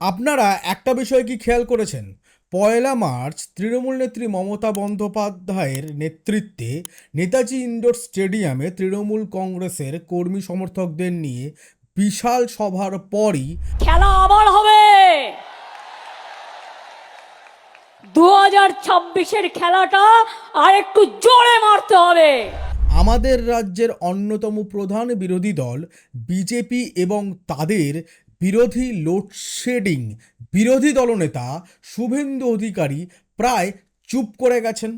আপনারা একটা বিষয় কি খেয়াল করেছেন? পয়লা মার্চ তৃণমূল নেত্রী মমতা বন্দ্যোপাধ্যায়ের নেতৃত্বে নেতাজি ইন্ডোর স্টেডিয়ামে তৃণমূল কংগ্রেসের কর্মী সমর্থকদের নিয়ে বিশাল সভার পরই খেলা আবার হবে! দু হাজার ছাব্বিশের খেলাটা আর একটু জোরে মারতে হবে! আমাদের রাজ্যের অন্যতম প্রধান বিরোধী দল বিজেপি এবং তাদের বিরোধী লোডশেডিং বিরোধী দলনেতা শুভেন্দু অধিকারী প্রায় চুপ করে গেছেন।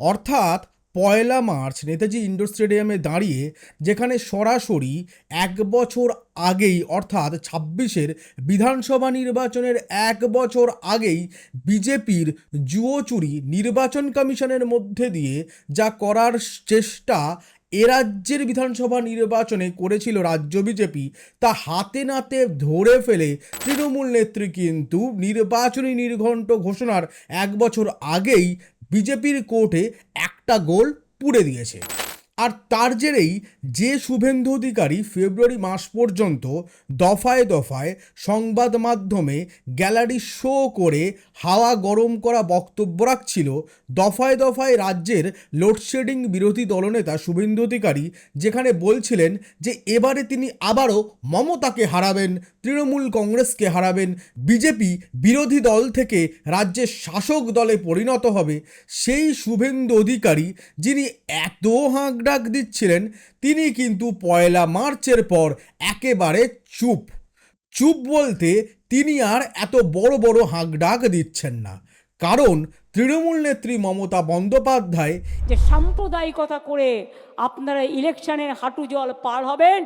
অর্থাৎ পয়লা মার্চ নেতাজি ইন্ডোর স্টেডিয়ামে দাঁড়িয়ে যেখানে সরাসরি এক বছর আগেই, অর্থাৎ ছাব্বিশের বিধানসভা নির্বাচনের এক বছর আগেই বিজেপির জুয়োচুরি নির্বাচন কমিশনের মধ্যে দিয়ে যা করার চেষ্টা এ রাজ্যের বিধানসভা নির্বাচনে করেছিল রাজ্য বিজেপি, তা হাতে নাতে ধরে ফেলে তৃণমূল নেত্রী কিন্তু নির্বাচনী নির্ঘণ্ট ঘোষণার এক বছর আগেই বিজেপির কোর্টে একটা গোল পুড়ে দিয়েছে। আর তার জেরেই যে শুভেন্দু অধিকারী ফেব্রুয়ারি মাস পর্যন্ত দফায় দফায় সংবাদ মাধ্যমে গ্যালারি শো করে হাওয়া গরম করা বক্তব্য রাখছিল, দফায় দফায় রাজ্যের লোডশেডিং বিরোধী দলনেতা শুভেন্দু অধিকারী যেখানে বলছিলেন যে এবারে তিনি আবারও মমতাকে হারাবেন, তৃণমূল কংগ্রেসকে হারাবেন, বিজেপি বিরোধী দল থেকে রাজ্যের শাসক দলে পরিণত হবে। সেই শুভেন্দু অধিকারী যিনি এত হাঁক ডাক দিচ্ছিলেন, তিনি কিন্তু পয়লা মার্চের পর একেবারে চুপ। চুপ বলতে তিনি আর এত বড় বড় হাঁক ডাক দিচ্ছেন না। কারণ তৃণমূল নেত্রী মমতা বন্দ্যোপাধ্যায় যে সাম্প্রদায়িকতা করে আপনারা ইলেকশনের হাঁটু জল পার হবেন,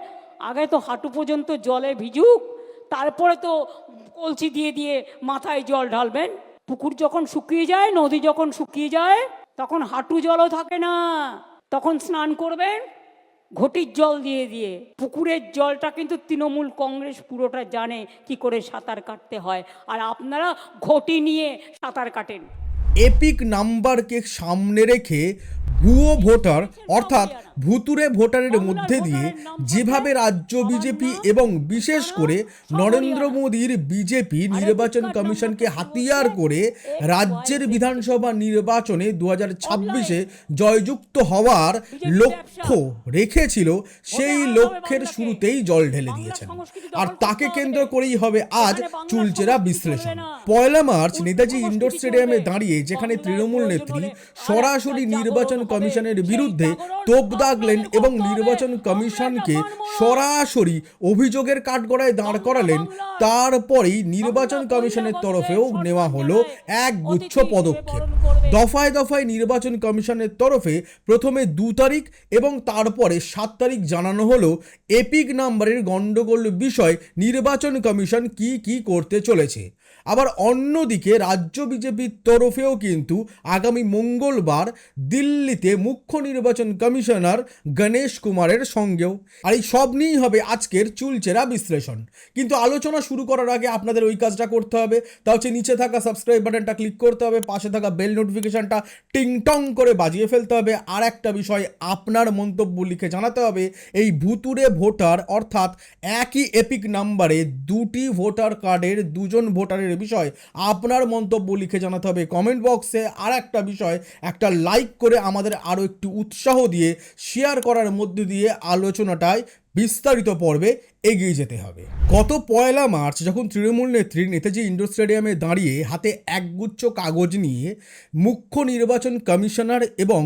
আগে তো হাঁটু পর্যন্ত জলে ভিজুক, তারপরে তো কলসি দিয়ে দিয়ে মাথায় জল ঢালবেন। পুকুর যখন শুকিয়ে যায়, নদী যখন শুকিয়ে যায়, তখন হাঁটু জলও থাকে না। তখন স্নান করবেন, ঘটির জল দিয়ে দিয়ে। পুকুরের জলটা কিন্তু তৃণমূল কংগ্রেস পুরোটা জানে কি করে সাঁতার কাটতে হয়। আর আপনারা ঘটি নিয়ে সাঁতার কাটেন। এপিক নাম্বারকে সামনে রেখে ভুয়ো ভোটার, অর্থাৎ ভুতুরে ভোটারের মধ্যে দিয়ে যেভাবে রাজ্য বিজেপি এবং বিশেষ করে নরেন্দ্র মোদীর বিজেপি নির্বাচন কমিশনকে হাতিয়ার করে রাজ্যের বিধানসভা নির্বাচনে দু হাজার ছাব্বিশে জয়যুক্ত হওয়ার লক্ষ্য রেখেছিল সেই লক্ষ্যের শুরুতেই জল ঢেলে দিয়েছেন। আর তাকে কেন্দ্র করেই হবে আজ চুলচেরা বিশ্লেষণ। পয়লা মার্চ নেতাজি ইন্ডোর স্টেডিয়ামে দাঁড়িয়ে যেখানে তৃণমূল নেত্রী সরাসরি নির্বাচন কমিশনের বিরুদ্ধে তোপ দাগলেন এবং নির্বাচন কমিশনকে সরাসরি অভিযোগের কাঠগড়ায় দাঁড় করালেন। তারপরেই নির্বাচন কমিশনের তরফেও নেওয়া হলো এক গুচ্ছ পদক্ষেপ। দফায় দফায় নির্বাচন কমিশনের তরফে প্রথমে দু তারিখ এবং তারপরে সাত তারিখ জানানো হলো এপিক নাম্বারের গণ্ডগোল বিষয় নির্বাচন কমিশন কি কি করতে চলেছে। আবার অন্যদিকে রাজ্য বিজেপির তরফেও কিন্তু আগামী মঙ্গলবার দিল্লিতে মুখ্য নির্বাচন কমিশনার গণেশ কুমারের সঙ্গেও। আর এই সব নিয়েই হবে আজকের চুলচেরা বিশ্লেষণ। কিন্তু আলোচনা শুরু করার আগে আপনাদের ওই কাজটা করতে হবে। তা হচ্ছে নিচে থাকা সাবস্ক্রাইব বাটনটা ক্লিক করতে হবে, পাশে থাকা বেল নোটিফিকেশনটা টিংটং করে বাজিয়ে ফেলতে হবে। আর একটা বিষয় আপনার মন্তব্য লিখে জানাতে হবে, এই ভুতুরে ভোটার অর্থাৎ একই এপিক নাম্বারে দুটি ভোটার কার্ডের দুজন ভোটারের বিষয় আপনার মন্তব্য লিখে জানাতে হবে। কমেন্ট বক্সে আর একটা বিষয়, একটা লাইক করে আমাদের আরও একটু উৎসাহ দিয়ে শেয়ার করার মধ্যে দিয়ে আলোচনাটায় বিস্তারিত পর্বে এগিয়ে যেতে হবে। গত পয়লা মার্চ যখন তৃণমূল নেত্রী নেতাজি ইন্ডোর স্টেডিয়ামে দাঁড়িয়ে হাতে একগুচ্ছ কাগজ নিয়ে মুখ্য নির্বাচন কমিশনার এবং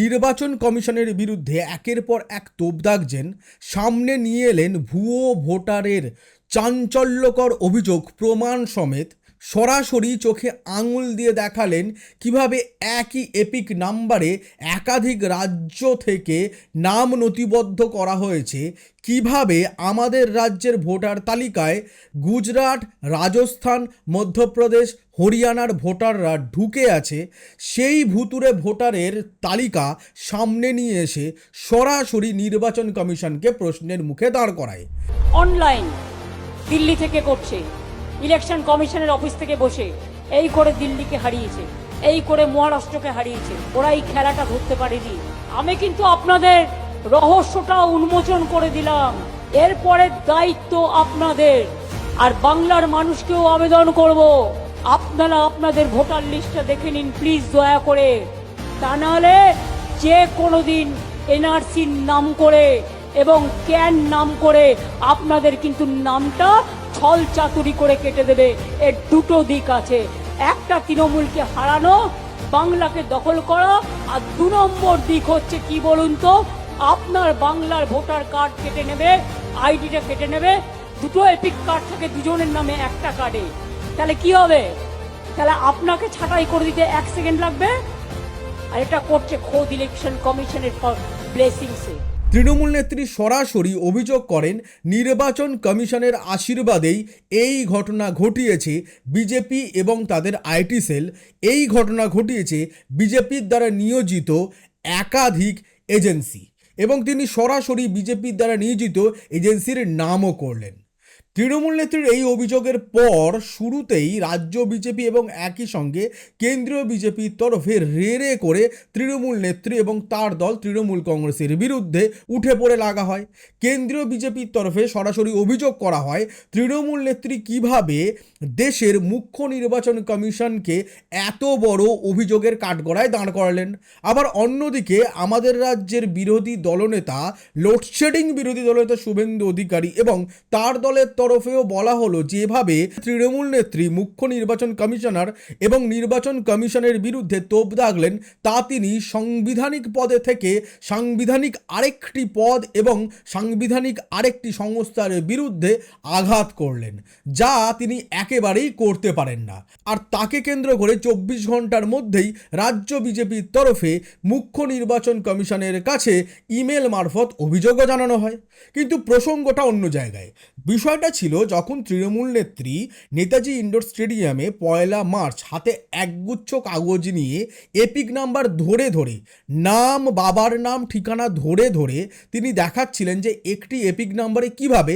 নির্বাচন কমিশনের বিরুদ্ধে একের পর এক তোপ দাগছেন, সামনে নিয়ে এলেন ভুয়ো ভোটারের চাঞ্চল্যকর অভিযোগ, প্রমাণ সমেত সরাসরি চোখে আঙুল দিয়ে দেখালেন কীভাবে একই এপিক নাম্বারে একাধিক রাজ্য থেকে নাম নথিবদ্ধ করা হয়েছে, কীভাবে আমাদের রাজ্যের ভোটার তালিকায় গুজরাট, রাজস্থান, মধ্যপ্রদেশ, হরিয়ানার ভোটাররা ঢুকে আছে, সেই ভুতুরে ভোটারের তালিকা সামনে নিয়ে এসে সরাসরি নির্বাচন কমিশনকে প্রশ্নের মুখে দাঁড় করায়। অনলাইন দিল্লি থেকে করছে। ইলেকশন কমিশনের অফিস থেকে বসে এই করে দিল্লিকে হারিয়েছে, এই করে মহারাষ্ট্রকে হারিয়েছে, ওরা এই খেলাটা ধরতে পারেনি। আমি কিন্তু আপনাদের রহস্যটা উন্মোচন করে দিলাম। এরপরে দায়িত্ব আপনাদের। আর বাংলার মানুষকেও আবেদন করব। আপনারা আপনাদের ভোটার লিস্টটা দেখে নিন, প্লিজ দয়া করে। তা নাহলে যে কোনো দিন এনআরসির নাম করে এবং ক্যান নাম করে আপনাদের কিন্তু নামটা ছল চাতুরি করে কেটে দেবে। এর দুটো দিক আছে। একটা তৃণমূলকে হারানো, বাংলাকে দখল করা, আর দু নম্বর দিক হচ্ছে কি বলুন তো? আপনার বাংলার ভোটার কার্ড কেটে নেবে, আইডিটা কেটে নেবে। দুটো এপিক কার্ড থাকে দুজনের নামে একটা কার্ডে। তাহলে কি হবে? তাহলে আপনাকে ছাঁটাই করে দিতে এক সেকেন্ড লাগবে। আর এটা করছে খোদ ইলেকশন কমিশনের ব্লেসিংসে তৃণমূল নেত্রী সরাসরি অভিযোগ করেন, নির্বাচন কমিশনের আশীর্বাদেই এই ঘটনা ঘটিয়েছে বিজেপি এবং তাদের আইটি সেল। এই ঘটনা ঘটিয়েছে বিজেপির দ্বারা নিয়োজিত একাধিক এজেন্সি এবং তিনি সরাসরি বিজেপির দ্বারা নিয়োজিত এজেন্সির নামও করলেন। তৃণমূল নেত্রীর এই অভিযোগের পর শুরুতেই রাজ্য বিজেপি এবং একই সঙ্গে কেন্দ্রীয় বিজেপির তরফে রে রে করে তৃণমূল নেত্রী এবং তার দল তৃণমূল কংগ্রেসের বিরুদ্ধে উঠে পড়ে লাগা হয়। কেন্দ্রীয় বিজেপির তরফে সরাসরি অভিযোগ করা হয়, তৃণমূল নেত্রী কীভাবে দেশের মুখ্য নির্বাচন কমিশনকে এত বড় অভিযোগের কাঠগড়ায় দাঁড় করালেন? আবার অন্যদিকে আমাদের রাজ্যের বিরোধী দলনেতা লোডশেডিং বিরোধী দলনেতা শুভেন্দু অধিকারী এবং তার দলের তরফেও বলা হলো যেভাবে তৃণমূল নেত্রী, মুখ্য নির্বাচন কমিশনার এবং নির্বাচন কমিশনের বিরুদ্ধে তোপ দাগলেন, তা তিনি সাংবিধানিক পদে থেকে সাংবিধানিক আরেকটি পদ এবং সাংবিধানিক আরেকটি সংস্থার বিরুদ্ধে আঘাত করলেন, যা তিনি একেবারেই করতে পারেন না। আর তাকে কেন্দ্র করে চব্বিশ ঘণ্টার মধ্যেই রাজ্য বিজেপির তরফে মুখ্য নির্বাচন কমিশনের কাছে ইমেল মারফত অভিযোগও জানানো হয়। কিন্তু প্রসঙ্গটা অন্য জায়গায়। বিষয়টা ছিল যখন তৃণমূল নেত্রী নেতাজি ইন্ডোর স্টেডিয়ামে পয়লা মার্চ হাতে একগুচ্ছ কাগজ নিয়ে এপিক নাম্বার ধরে ধরে, নাম, বাবার নাম, ঠিকানা ধরে ধরে তিনি দেখাচ্ছিলেন যে একটি এপিক নাম্বারে কীভাবে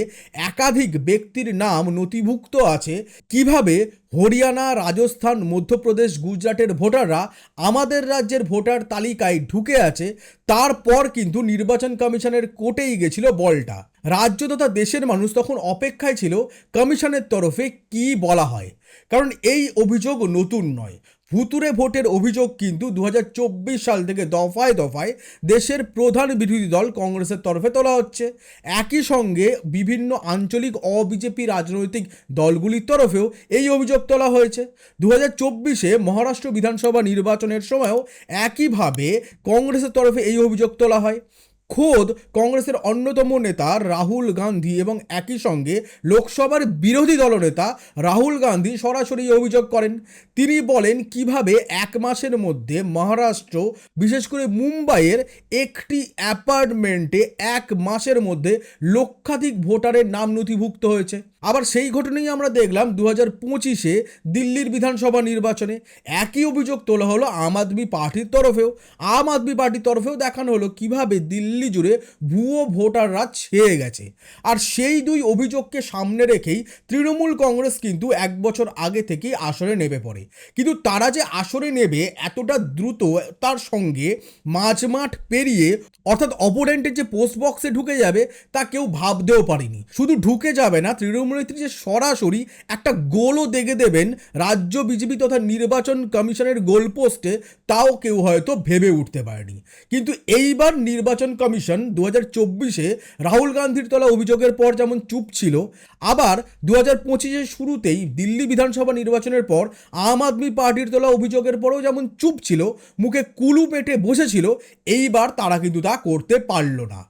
একাধিক ব্যক্তির নাম নথিভুক্ত আছে, কীভাবে হরিয়ানা, রাজস্থান, মধ্যপ্রদেশ, গুজরাটের ভোটাররা আমাদের রাজ্যের ভোটার তালিকায় ঢুকে আছে, তারপর কিন্তু নির্বাচন কমিশনের কোর্টেই গেছিল বলটা। রাজ্য তথা দেশের মানুষ তখন অপেক্ষায় ছিল কমিশনের তরফে কি বলা হয়। কারণ এই অভিযোগ নতুন নয়। ভুতুরে ভোটের অভিযোগ কিন্তু দু হাজার চব্বিশ সাল থেকে দফায় দফায় দেশের প্রধান বিরোধী দল কংগ্রেসের তরফে তোলা হচ্ছে। একই সঙ্গে বিভিন্ন আঞ্চলিক অবিজেপি রাজনৈতিক দলগুলির তরফেও এই অভিযোগ তোলা হয়েছে। দু হাজার চব্বিশে মহারাষ্ট্র বিধানসভা নির্বাচনের সময়ও একইভাবে কংগ্রেসের তরফে এই অভিযোগ তোলা হয়। খোদ কংগ্রেসের অন্যতম নেতা রাহুল গান্ধী এবং একই সঙ্গে লোকসভার বিরোধী দলনেতা রাহুল গান্ধী সরাসরি অভিযোগ করেন। তিনি বলেন, কীভাবে এক মাসের মধ্যে মহারাষ্ট্র, বিশেষ করে মুম্বাইয়ের একটি অ্যাপার্টমেন্টে এক মাসের মধ্যে লক্ষাধিক ভোটারের নাম নথিভুক্ত হয়েছে? আবার সেই ঘটনাই আমরা দেখলাম দু হাজার পঁচিশে দিল্লির বিধানসভা নির্বাচনে। একই অভিযোগ তোলা হলো আম আদমি পার্টির তরফেও। আম আদমি পার্টির তরফেও দেখানো হলো কীভাবে দিল্লি জুড়ে ভুয়ো ভোটাররা ছেয়ে গেছে। আর সেই দুই অভিযোগকে সামনে রেখেই তৃণমূল কংগ্রেস কিন্তু এক বছর আগে থেকেই আসরে নেমে পড়ে। কিন্তু তারা যে আসরে নেবে এতটা দ্রুত তার সঙ্গে মাঝমাঠ পেরিয়ে অর্থাৎ অপোনেন্টের যে পোস্ট বক্সে ঢুকে যাবে তা কেউ ভাবতেও পারেনি। শুধু ঢুকে যাবে না, তৃণমূল নেত্রী যে সরাসরি একটা গোলও দেখে দেবেন রাজ্য বিজেপি তথা নির্বাচন কমিশনের গোল পোস্টে, তাও কেউ হয়তো ভেবে উঠতে পারেনি। কিন্তু এইবার নির্বাচন কমিশন দু হাজার চব্বিশে রাহুল গান্ধীর তোলা অভিযোগের পর যেমন চুপ ছিল, আবার দু হাজার পঁচিশের শুরুতেই দিল্লি বিধানসভা নির্বাচনের পর আম আদমি পার্টির তোলা অভিযোগের পরেও যেমন চুপ ছিল, মুখে কুলু পেটে বসেছিল, এইবার তারা কিন্তু তা করতে পারল না।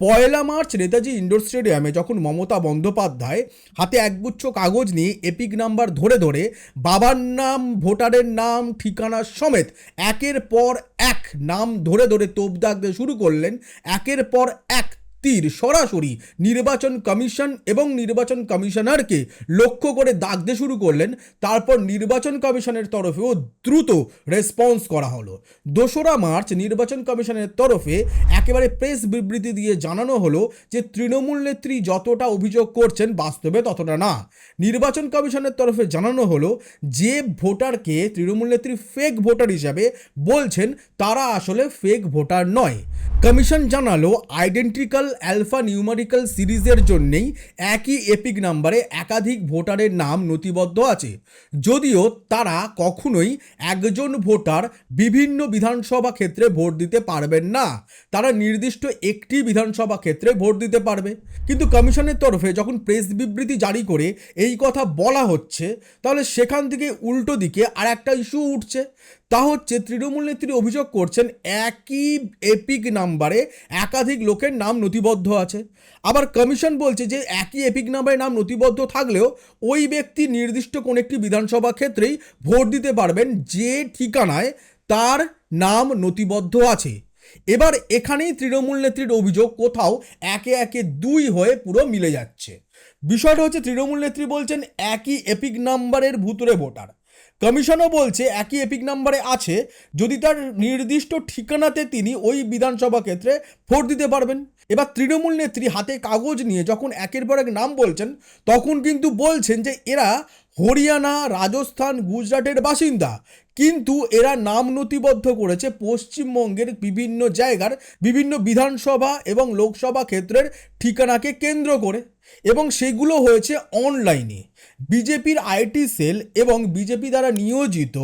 পয়লা মার্চ নেতাজি ইন্ডোর স্টেডিয়ামে যখন মমতা বন্দ্যোপাধ্যায় হাতে একগুচ্ছ কাগজ নিয়ে এপিক নাম্বার ধরে ধরে বাবার নাম, ভোটারের নাম, ঠিকানা সমেত একের পর এক নাম ধরে ধরে তোপ দাগতে শুরু করলেন, একের পর এক তীর সরাসরি নির্বাচন কমিশন এবং নির্বাচন কমিশনারকে লক্ষ্য করে দাগতে শুরু করলেন। তারপর নির্বাচন কমিশনের তরফেও দ্রুত রেসপন্স করা হলো। দোসরা মার্চ নির্বাচন কমিশনের তরফে একেবারে প্রেস বিবৃতি দিয়ে জানানো হলো যে, তৃণমূল নেত্রী যতটা অভিযোগ করছেন বাস্তবে ততটা না। নির্বাচন কমিশনের তরফে জানানো হলো যে, ভোটারকে তৃণমূল নেত্রী ফেক ভোটার হিসাবে বলছেন, তারা আসলে ফেক ভোটার নয়। কমিশন জানালো আইডেন্টিক্যাল অ্যালফা নিউমারিক্যাল সিরিজের জন্যেই একই এপিক নাম্বারে একাধিক ভোটারের নাম নথিবদ্ধ আছে। যদিও তারা কখনোই একজন ভোটার বিভিন্ন বিধানসভা ক্ষেত্রে ভোট দিতে পারবেন না। তারা নির্দিষ্ট একটি বিধানসভা ক্ষেত্রে ভোট দিতে পারবে। কিন্তু কমিশনের তরফে যখন প্রেস বিবৃতি জারি করে এই কথা বলা হচ্ছে, তাহলে সেখান থেকে উল্টো দিকে আর একটা ইস্যু উঠছে। তা হচ্ছে তৃণমূল নেত্রী অভিযোগ করছেন একই এপিক নাম্বারে একাধিক লোকের নাম নথিবদ্ধ আছে। আবার কমিশন বলছে যে একই এপিক নাম্বারে নাম নথিবদ্ধ থাকলেও ওই ব্যক্তি নির্দিষ্ট কোন একটি বিধানসভা ক্ষেত্রেই ভোট দিতে পারবেন যে ঠিকানায় তার নাম নথিবদ্ধ আছে। এবার এখানেই তৃণমূল নেত্রীর অভিযোগ কোথাও একে একে দুই হয়ে পুরো মিলে যাচ্ছে। বিষয়টা হচ্ছে তৃণমূল নেত্রী বলছেন একই এপিক নাম্বারের ভুতুরে ভোটার। কমিশনও বলছে একই এপিক নাম্বারে আছে, যদি তার নির্দিষ্ট ঠিকানাতে তিনি ওই বিধানসভা ক্ষেত্রে ভোট দিতে পারবেন। এবার তৃণমূল নেত্রী হাতে কাগজ নিয়ে যখন একের পর এক নাম বলছেন, তখন কিন্তু বলছেন যে এরা হরিয়ানা, রাজস্থান, গুজরাটের বাসিন্দা। কিন্তু এরা নাম নথিবদ্ধ করেছে পশ্চিমবঙ্গের বিভিন্ন জায়গার, বিভিন্ন বিধানসভা এবং লোকসভা ক্ষেত্রের ঠিকানাকে কেন্দ্র করে। এবং সেগুলো হয়েছে অনলাইনে। বিজেপির আইটি সেল এবং বিজেপি দ্বারা নিয়োজিত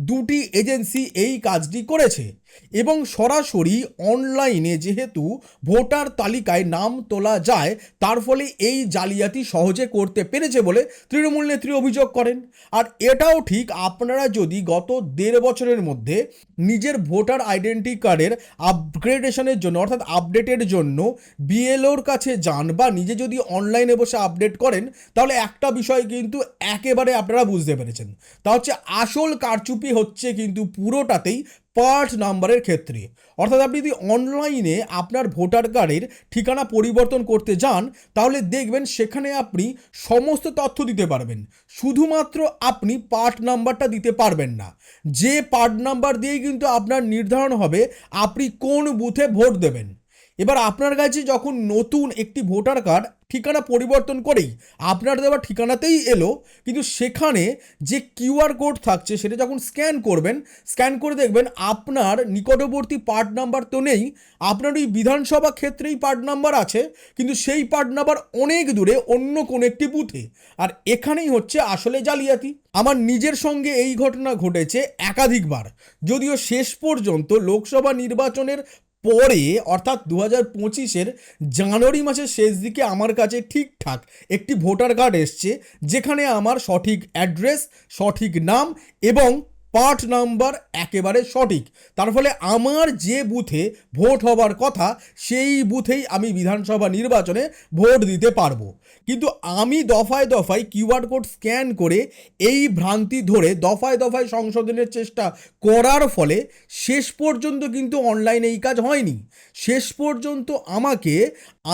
দুটি এজেন্সি এই কাজটি করেছে। এবং সরাসরি অনলাইনে যেহেতু ভোটার তালিকায় নাম তোলা যায়, তার ফলে এই জালিয়াতি সহজে করতে পেরেছে বলে তৃণমূল নেত্রী অভিযোগ করেন। আর এটাও ঠিক, আপনারা যদি গত দেড় বছরের মধ্যে নিজের ভোটার আইডেন্টি কার্ডের আপগ্রেডেশনের জন্য, অর্থাৎ আপডেটের জন্য বিএলওর কাছে যান বা নিজে যদি অনলাইনে বসে আপডেট করেন, তাহলে একটা বিষয় কিন্তু একেবারে আপনারা বুঝতে পেরেছেন। তা হচ্ছে, আসল কারচুপি হচ্ছে কিন্তু পুরোটাতেই পার্ট নাম্বারের ক্ষেত্রে। অর্থাৎ আপনি যদি অনলাইনে আপনার ভোটার কার্ডের ঠিকানা পরিবর্তন করতে যান, তাহলে দেখবেন সেখানে আপনি সমস্ত তথ্য দিতে পারবেন। শুধুমাত্র আপনি পার্ট নাম্বারটা দিতে পারবেন না। যে পার্ট নাম্বার দিয়েই কিন্তু আপনার নির্ধারণ হবে, আপনি কোন বুথে ভোট দেবেন। এবার আপনার কাছে যখন নতুন একটি ভোটার কার্ড ঠিকানা পরিবর্তন করেই আপনার দেওয়া ঠিকানাতেই এলো। কিন্তু সেখানে যে কিউআর কোড থাকছে, সেটা যখন স্ক্যান করবেন, স্ক্যান করে দেখবেন আপনার নিকটবর্তী পার্ট নাম্বার তো নেই। আপনার ওই বিধানসভা ক্ষেত্রেই পার্ট নাম্বার আছে, কিন্তু সেই পার্ট নাম্বার অনেক দূরে অন্য কোনো একটি বুথে। আর এখানেই হচ্ছে আসলে জালিয়াতি। আমার নিজের সঙ্গে এই ঘটনা ঘটেছে একাধিকবার। যদিও শেষ পর্যন্ত লোকসভা নির্বাচনের পরে, অর্থাৎ দু হাজার পঁচিশের জানুয়ারি মাসের শেষ দিকে আমার কাছে ঠিকঠাক একটি ভোটার কার্ড এসছে, যেখানে আমার সঠিক অ্যাড্রেস, সঠিক নাম এবং পার্ট নাম্বার একেবারে সঠিক। তার ফলে আমার যে বুথে ভোট হবার কথা, সেই বুথেই আমি বিধানসভা নির্বাচনে ভোট দিতে পারব। কিন্তু আমি দফায় দফায় কিউআর কোড স্ক্যান করে এই ভ্রান্তি ধরে দফায় দফায় সংশোধনের চেষ্টা করার ফলে শেষ পর্যন্ত কিন্তু অনলাইনে এই কাজ হয়নি। শেষ পর্যন্ত আমাকে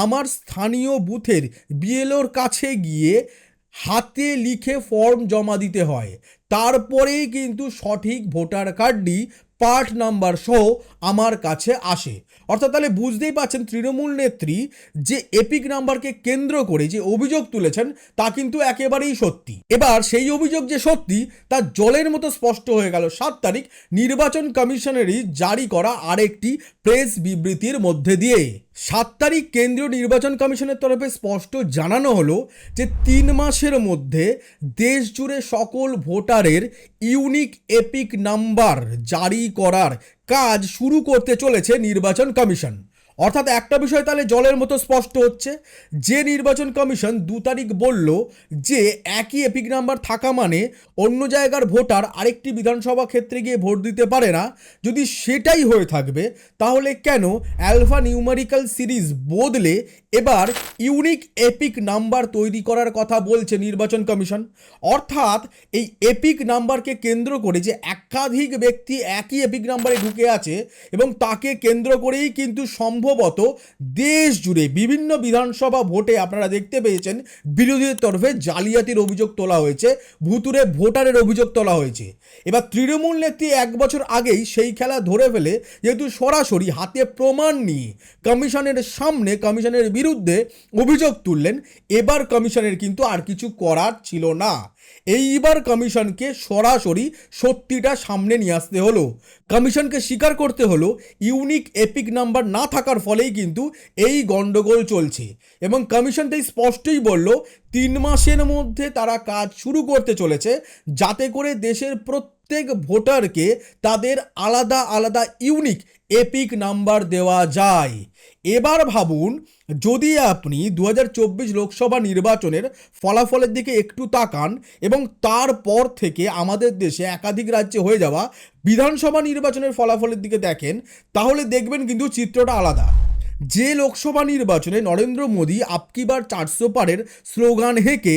আমার স্থানীয় বুথের বিএলওর কাছে গিয়ে হাতে লিখে ফর্ম জমা দিতে হয়। তারপরেই কিন্তু সঠিক ভোটার কার্ডটি পার্ট নাম্বার সহ আমার কাছে আসে। অর্থাৎ তাহলে বুঝতেই পারছেন তৃণমূল নেত্রী যে এপিক নাম্বারকে কেন্দ্র করে যে অভিযোগ তুলেছেন, তা কিন্তু একেবারেই সত্যি। এবার সেই অভিযোগ যে সত্যি, তা জলের মতো স্পষ্ট হয়ে গেল। সাত তারিখ নির্বাচন কমিশনেরই জারি করা আরেকটি প্রেস বিবৃতির মধ্যে দিয়ে। সাত তারিখ কেন্দ্রীয় নির্বাচন কমিশনের তরফে স্পষ্ট জানানো হলো যে তিন মাসের মধ্যে দেশ জুড়ে সকল ভোটারের ইউনিক এপিক নাম্বার জারি করার কাজ শুরু করতে চলেছে নির্বাচন কমিশন। অর্থাৎ একটা বিষয় তাহলে জলের মতো স্পষ্ট হচ্ছে। যে নির্বাচন কমিশন দু তারিখ বলল যে একই এপিক নাম্বার থাকা মানে অন্য জায়গার ভোটার আরেকটি বিধানসভা ক্ষেত্রে গিয়ে ভোট দিতে পারে না। যদি সেটাই হয়ে থাকবে, তাহলে কেন অ্যালফা নিউমারিক্যাল সিরিজ বদলে এবার ইউনিক এপিক নাম্বার তৈরি করার কথা বলছে নির্বাচন কমিশন। অর্থাৎ এই এপিক নাম্বারকে কেন্দ্র করে যে একাধিক ব্যক্তি একই এপিক নাম্বারে ঢুকে আছে এবং তাকে কেন্দ্র করেই কিন্তু সম্ভবত দেশ জুড়ে বিভিন্ন বিধানসভা ভোটে আপনারা দেখতে পেয়েছেন বিরোধীদের তরফে জালিয়াতির অভিযোগ তোলা হয়েছে ভুতুরে ভোটারের অভিযোগ তোলা হয়েছে। এবার তৃণমূল নেত্রী এক বছর আগেই সেই খেলা ধরে ফেলে, যেহেতু সরাসরি হাতে প্রমাণ নিয়ে কমিশনের সামনে, কমিশনের বিরুদ্ধে অভিযোগ তুললেন। এবার কমিশনের কিন্তু আর কিছু করার ছিল না। এইবার কমিশনকে সরাসরি সত্যিটা সামনে নিয়ে আসতে হলো। কমিশনকে স্বীকার করতে হলো, ইউনিক এপিক নাম্বার না থাকার ফলেই কিন্তু এই গন্ডগোল চলছে। এবং কমিশন তাই স্পষ্টই বলল, তিন মাসের মধ্যে তারা কাজ শুরু করতে চলেছে, যাতে করে দেশের প্রত্যেক ভোটারকে তাদের আলাদা আলাদা ইউনিক এপিক নাম্বার দেওয়া যায়। এবার ভাবুন, যদি আপনি দু হাজার চব্বিশ লোকসভা নির্বাচনের ফলাফলের দিকে একটু তাকান এবং তারপর থেকে আমাদের দেশে একাধিক রাজ্যে হয়ে যাওয়া বিধানসভা নির্বাচনের ফলাফলের দিকে দেখেন, তাহলে দেখবেন কিন্তু চিত্রটা আলাদা। যে লোকসভা নির্বাচনে নরেন্দ্র মোদী আপকিবার চারশো পারের স্লোগান হেঁকে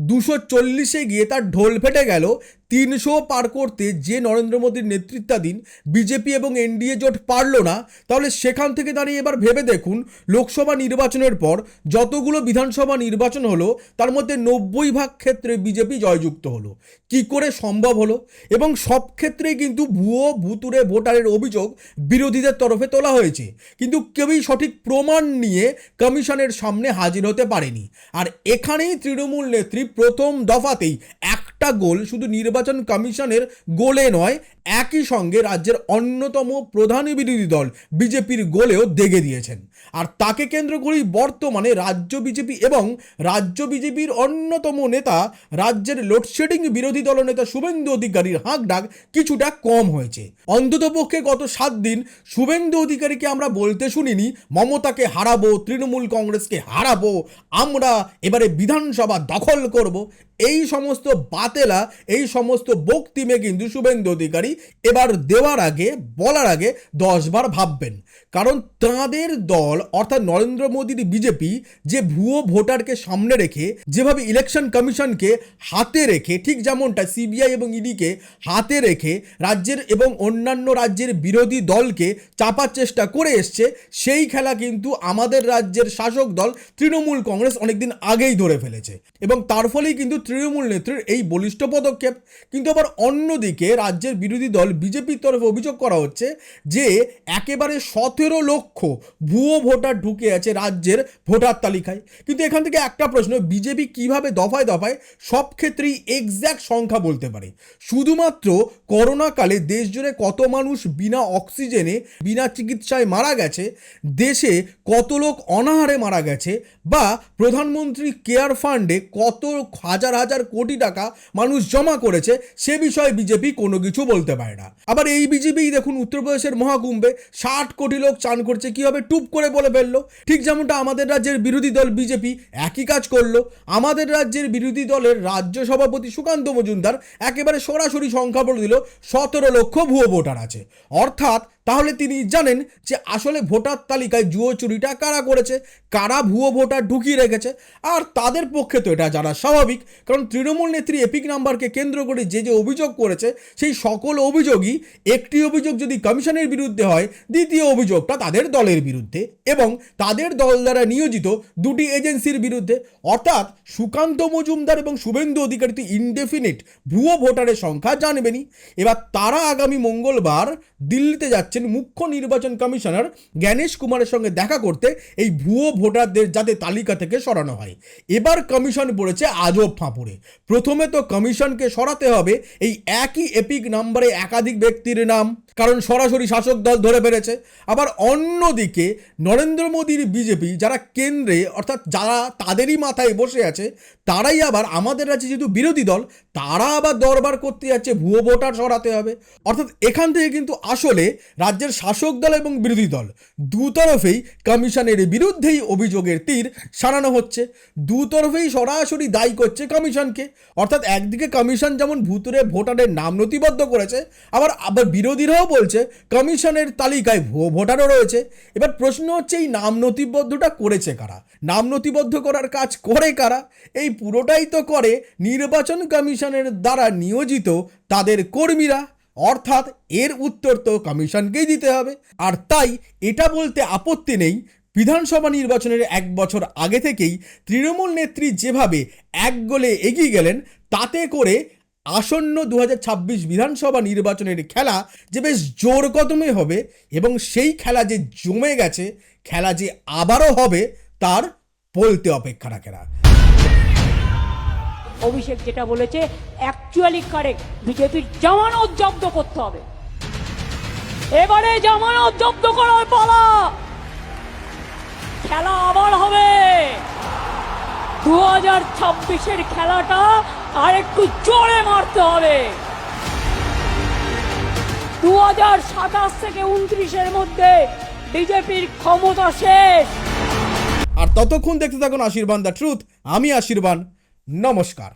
দুশো চল্লিশে গিয়ে তার ঢোল ফেটে গেল তিনশো পার করতে যে নরেন্দ্র মোদীর নেতৃত্বাধীন বিজেপি এবং এনডিএ জোট পারল না, তাহলে সেখান থেকে দাঁড়িয়ে এবার ভেবে দেখুন, লোকসভা নির্বাচনের পর যতগুলো বিধানসভা নির্বাচন হলো, তার মধ্যে নব্বই ভাগ ক্ষেত্রে বিজেপি জয়যুক্ত হলো। কি করে সম্ভব হলো? এবং সব ক্ষেত্রেই কিন্তু ভুয়ো ভুতুরে ভোটারের অভিযোগ বিরোধীদের তরফে তোলা হয়েছে। কিন্তু কেউই সঠিক প্রমাণ নিয়ে কমিশনের সামনে হাজির হতে পারেনি। আর এখানেই তৃণমূল নেত্রী প্রথম দফাতেই একটা গোল শুধু নির্বাচন কমিশনের গোলে নয়, একই সঙ্গে রাজ্যের অন্যতম প্রধান বিরোধী দল বিজেপির গোলেও দেগে দিয়েছেন। আর তাকে কেন্দ্র করেই বর্তমানে রাজ্য বিজেপি এবং রাজ্য বিজেপির অন্যতম নেতা, রাজ্যের লোডশেডিং বিরোধী দলনেতা শুভেন্দু অধিকারীর হাঁক ডাক কিছুটা কম হয়েছে। অন্ততপক্ষে গত সাত দিন শুভেন্দু অধিকারীকে আমরা বলতে শুনিনি, মমতাকে হারাবো, তৃণমূল কংগ্রেসকে হারাবো, আমরা এবারে বিধানসভা দখল করব এই সমস্ত বাতেলা, এই সমস্ত বক্তিমে কিন্তু শুভেন্দু অধিকারী এবার দেওয়ার আগে, বলার আগে দশবার ভাববেন। কারণ তাঁদের দল, অর্থাৎ নরেন্দ্র মোদীর বিজেপি, যে ভুয়ো ভোটারকে সামনে রেখে, যেভাবে ইলেকশন কমিশনকে হাতে রেখে, ঠিক যেমনটা সিবিআই এবং ইডিকে হাতে রেখে রাজ্যের এবং অন্যান্য রাজ্যের বিরোধী দলকে চাপার চেষ্টা করে এসছে, সেই খেলা কিন্তু আমাদের রাজ্যের শাসক দল, তৃণমূল কংগ্রেস অনেকদিন আগেই ধরে ফেলেছে। এবং তার ফলেই কিন্তু তৃণমূল নেত্রীর এই বলিষ্ঠ পদক্ষেপ। কিন্তু আবার অন্যদিকে রাজ্যের বিরোধী দল বিজেপির তরফে অভিযোগ করা হচ্ছে যে, একেবারে সতেরো লক্ষ ভুয়ো ভোটার ঢুকে আছে রাজ্যের ভোটার তালিকায়। কিন্তু এখান থেকে একটা প্রশ্ন, বিজেপি কীভাবে দফায় দফায় সব ক্ষেত্রেই এক্স্যাক্ট সংখ্যা বলতে পারে? শুধুমাত্র করোনাকালে দেশ জুড়ে কত মানুষ বিনা অক্সিজেনে, বিনা চিকিৎসায় মারা গেছে, দেশে কত লোক অনাহারে মারা গেছে বা প্রধানমন্ত্রী কেয়ার ফান্ডে কত হাজার হাজার কোটি টাকা মানুষ জমা করেছে, সে বিষয়ে বিজেপি কোনো কিছু বলতে পারে না। আবার এই বিজেপিই দেখুন উত্তরপ্রদেশের মহাকুম্ভে ষাট কোটি লোক চান করছে, কীভাবে টুপ করে বলে ফেলল? ঠিক যেমনটা আমাদের রাজ্যের বিরোধী দল বিজেপি একই কাজ করল। আমাদের রাজ্যের বিরোধী দলের রাজ্য সভাপতি সুকান্ত মজুমদার একেবারে সরাসরি সংখ্যা বলে দিল, সতেরো লক্ষ ভুয়ো ভোটার আছে। অর্থাৎ তাহলে তিনি জানেন যে আসলে ভোটার তালিকায় জুয়ো চুরিটা কারা করেছে, কারা ভুয়ো ভোটার ঢুকিয়ে রেখেছে, আর তাদের পক্ষে তো এটা জানা স্বাভাবিক, কারণ তৃণমূল নেত্রী এপিক নাম্বারকে কেন্দ্র করে যে যে অভিযোগ করেছে, সেই সকল অভিযোগই একটি অভিযোগ যদি কমিশনের বিরুদ্ধে হয়, দ্বিতীয় অভিযোগটা তাদের দলের বিরুদ্ধে এবং তাদের দল দ্বারা নিয়োজিত দুটি এজেন্সির বিরুদ্ধে। অর্থাৎ সুকান্ত মজুমদার এবং শুভেন্দু অধিকারী তো ইনডেফিনিট ভুয়ো ভোটারের সংখ্যা জানবেনই। এবার তারা আগামী মঙ্গলবার দিল্লিতে যাচ্ছেন মুখ্য নির্বাচন কমিশনার জ্ঞানেশ কুমারের সঙ্গে দেখা করতে এই ভুয়ো ভোটারদের যাতে তালিকা থেকে সরানো হয়। এবার কমিশন পড়েছে আজব ফাঁপুরে প্রথমে তো কমিশনকে সরাতে হবে এই একই এপিক নাম্বারে একাধিক ব্যক্তির নাম। কারণ সরাসরি শাসক দল ধরে ফেলেছে। আবার অন্যদিকে নরেন্দ্র মোদীর বিজেপি যারা কেন্দ্রে, অর্থাৎ যারা তাদেরই মাথায় বসে আছে, তারাই আবার আমাদের রাজ্যে যেহেতু বিরোধী দল, তারা আবার দরবার করতে যাচ্ছে, ভুয়ো ভোটার সরাতে হবে। অর্থাৎ এখান থেকে কিন্তু আসলে রাজ্যের শাসক দল এবং বিরোধী দল দুতরফেই কমিশনের বিরুদ্ধেই অভিযোগের তীর সারানো হচ্ছে। দুতরফেই সরাসরি দায়ী করছে কমিশনকে। অর্থাৎ একদিকে কমিশন যেমন ভুতুরে ভোটারের নাম নথিবদ্ধ করেছে, আবার আবার বিরোধীরাও বলছে, কমিশনের তালিকায় ভোটারও রয়েছে। এবার প্রশ্ন হচ্ছে, এই নাম নথিবদ্ধটা করেছে কারা? নাম নথিবদ্ধ করার কাজ করে কারা? এই পুরোটাই তো করে নির্বাচন কমিশনের দ্বারা নিয়োজিত তাদের কর্মীরা। অর্থাৎ এর উত্তর তো কমিশনকেই দিতে হবে। আর তাই এটা বলতে আপত্তি নেই, বিধানসভা নির্বাচনের এক বছর আগে থেকেই তৃণমূল নেত্রী যেভাবে এক গোলে এগিয়ে গেলেন, তাতে করে আসন্ন দু হাজার ছাব্বিশ বিধানসভা নির্বাচনের খেলা যে বেশ জোর কদমে হবে এবং সেই খেলা যে জমে গেছে, খেলা যে আবারও হবে, তার বলতে অপেক্ষা রাখে না। অভিষেক যেটা বলেছে অ্যাকচুয়ালি কারেক্ট বিজেপির জামানত জব্দ করতে হবে। এবারে জামানত জব্দ করার পালা। খেলা আবার হবে। দু হাজার ছাব্বিশের খেলাটা আর একটু জোরে মারতে হবে। দু হাজার সাতাশ থেকে উনত্রিশের মধ্যে বিজেপির ক্ষমতা শেষ। আর ততক্ষণ দেখতে থাকুন আশীর্বাদ দ্য ট্রুথ, আমি আশীর্বাদ নমস্কার।